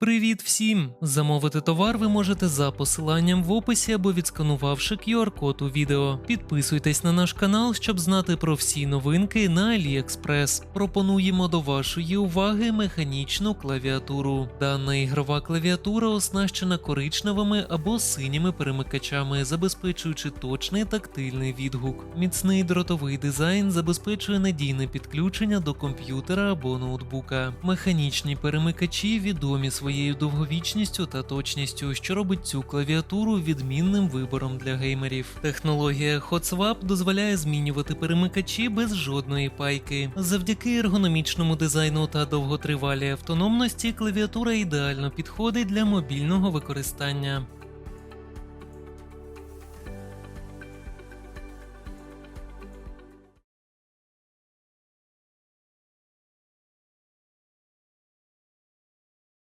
Привіт всім! Замовити товар ви можете за посиланням в описі або відсканувавши QR-код у відео. Підписуйтесь на наш канал, щоб знати про всі новинки на AliExpress. Пропонуємо до вашої уваги механічну клавіатуру. Дана ігрова клавіатура оснащена коричневими або синіми перемикачами, забезпечуючи точний тактильний відгук. Міцний дротовий дизайн забезпечує надійне підключення до комп'ютера або ноутбука. Механічні перемикачі відомі своєю довговічністю та точністю, що робить цю клавіатуру відмінним вибором для геймерів. Технологія HotSwap дозволяє змінювати перемикачі без жодної пайки. Завдяки ергономічному дизайну та довготривалій автономності клавіатура ідеально підходить для мобільного використання.